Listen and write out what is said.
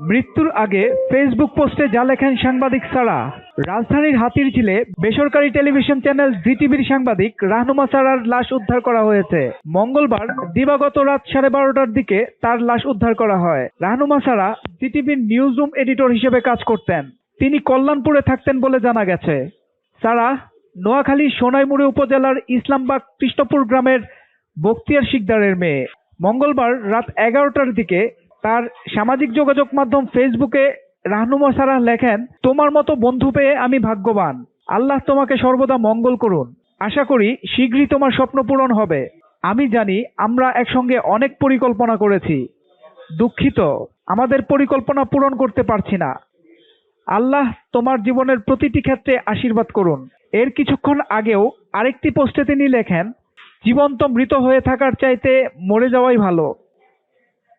মৃত্যুর আগে ফেসবুক পোস্টে যা লেখেন সাংবাদিক সারা। রাজধানীর হাতিরঝিলে বেসরকারি টেলিভিশন চ্যানেল জিটিভির সাংবাদিক রাহনুমা সারার লাশ উদ্ধার করা হয়েছে। মঙ্গলবার দিবাগত রাত সাড়ে বারোটার দিকে তার লাশ উদ্ধার করা হয়। রাহনুমা সারা জিটিভির নিউজ রুম এডিটর হিসেবে কাজ করতেন। তিনি কল্যাণপুরে থাকতেন বলে জানা গেছে। সারা, নোয়াখালী সোনাইমুড়ি উপজেলার ইসলামবাগ কৃষ্ণপুর গ্রামের বক্তিয়ার শিকদারের মেয়ে। মঙ্গলবার রাত এগারোটার দিকে তার সামাজিক যোগাযোগ মাধ্যম ফেসবুকে রাহনুমা সারাহ লেখেন, তোমার মতো বন্ধু পেয়ে আমি ভাগ্যবান। আল্লাহ তোমাকে সর্বদা মঙ্গল করুন। আশা করি শীঘ্রই তোমার স্বপ্ন পূরণ হবে। আমি জানি আমরা একসঙ্গে অনেক পরিকল্পনা করেছি। দুঃখিত, আমাদের পরিকল্পনা পূরণ করতে পারছি না। আল্লাহ তোমার জীবনের প্রতিটি ক্ষেত্রে আশীর্বাদ করুন। এর কিছুক্ষণ আগেও আরেকটি পোস্টে তিনি লেখেন, জীবন্ত মৃত হয়ে থাকার চাইতে মরে যাওয়াই ভালো।